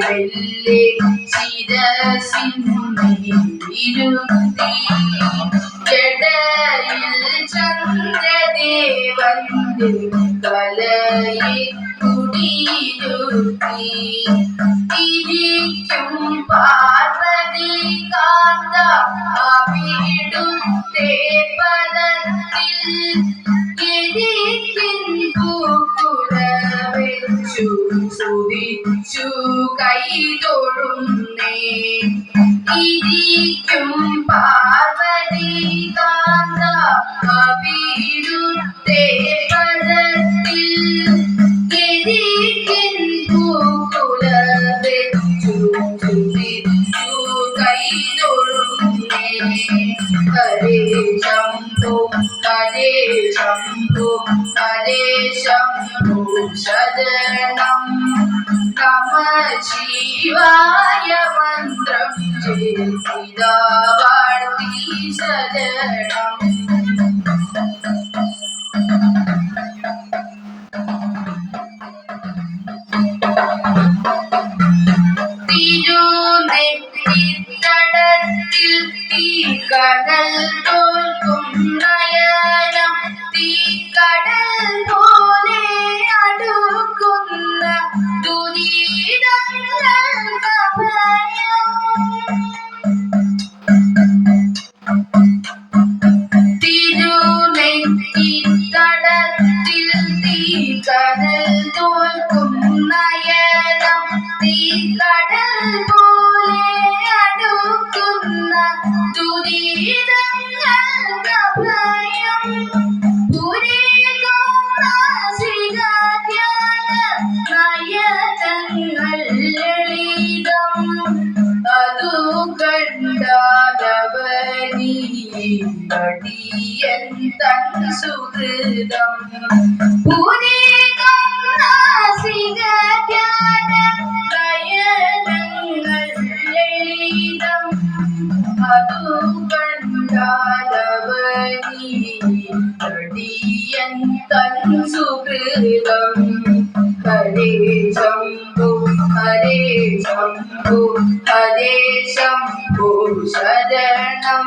വെല്ലെ ശിരസിന്നിരുത്തി ജടയിൽ ചന്ദ്രദേവന്റെ കലയെ കുടിയിരുത്തി. ഇരിക്കും പാർവതി കാന്ത പദത്തിൽ കൈതൊഴുന്നേ ഇരിക്കും പാർവതി കാന്ത അവിടുത്തെ പദത്തിൽ. കൈതൊഴുന്നേ. ഹരേ ശംഭോ ഹരേ ശംഭോ ഹരേ ശംഭോ ശരണം. നമ ശിവായ തിരുനെറ്റിത്തടത്തിൽ കടൽ തോൽക്കും നയനം. തീ പോലെ തൻ സുഹൃതം നയനങ്ങൾ ലളിതം അതു കണ്ടാലവനീ അടിയൻ തൻ സുഹൃതം ഹരേ ശംഭു ഹരേ ശംഭു ഹരേ ശംഭു ശരണം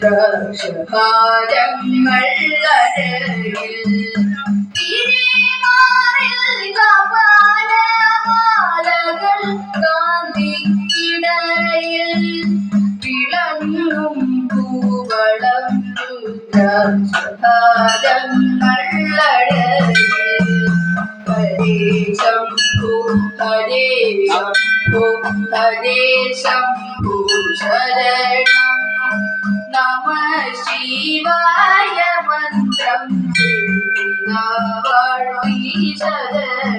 അരയിൽ ഹരേ ശംഭു ഹരേ ശംഭു ശരണം அறிவாய மந்திரம் வாழும் ஈசகர்